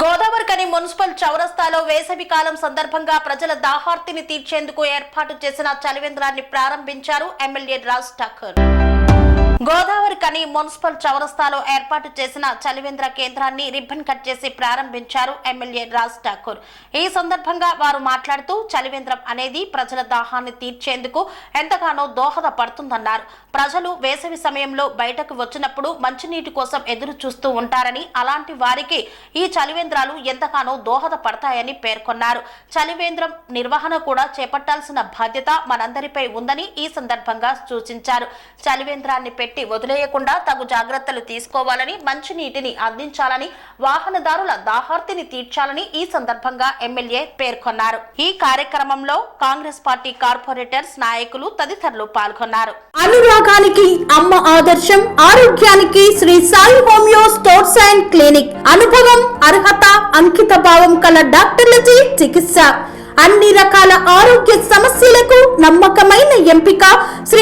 Godavarikhani municipal చౌరస్తాలో వేసవి కాలం సందర్భంగా ప్రజల దాహార్తిని తీర్చేందుకు ఏర్పాటు చేసిన చలివేంద్రాన్ని ప్రారంభించారు ఎమ్మెల్యే రాజ్ ఠాకూర్. గోదావరి కని మున్సిపల్ చౌరస్తాలో ఏర్పాటు చేసిన చలివేంద్ర కేంద్రాన్ని రిబ్బన్ కట్ చేసి ప్రారంభించారు ఎమ్మెల్యే రాజ్ ఠాకూర్. ఈ సందర్భంగా వారు మాట్లాడుతూ చలివేంద్రం అనేది ప్రజల దాహాన్ని తీర్చేందుకు ఎంతగానో దోహదపడుతుందన్నారు. ప్రజలు వేసవి సమయంలో బయటకు వచ్చినప్పుడు మంచినీటి కోసం ఎదురు చూస్తూ ఉంటారని అలాంటి వారికి ఈ చలివేంద్రాలు ఎంతగానో దోహదపడతాయని పేర్కొన్నారు. చలివేంద్రం నిర్వహణ కూడా చేపట్టాల్సిన బాధ్యత మనందరిపై ఉందని ఈ సందర్భంగా సూచించారు. చలివేంద్రాన్ని పెట్టి వదిలేయకుండా తగు జాగ్రత్తలు తీసుకోవాలని మంచి నీటిని అందించాలని వాహనదారుల దాహార్తిని తీర్చాలని ఈ సందర్భంగా ఎమ్మెల్యే పేర్కొన్నారు. ఈ కార్యక్రమంలో కాంగ్రెస్ పార్టీ కార్పొరేటర్స్ నాయకులు తదితరులు పాల్గొన్నారు. అనురాగానికి అమ్మ ఆదర్శం ఆరోగ్యానికి Sri Sai homeo stores and clinic. అనుభవం అర్హత అంకిత భావం కల డాక్టర్లచే చికిత్స. అన్ని రకాల ఆరోగ్య సమస్యలకు నమ్మకమైన ఎంపిక Sri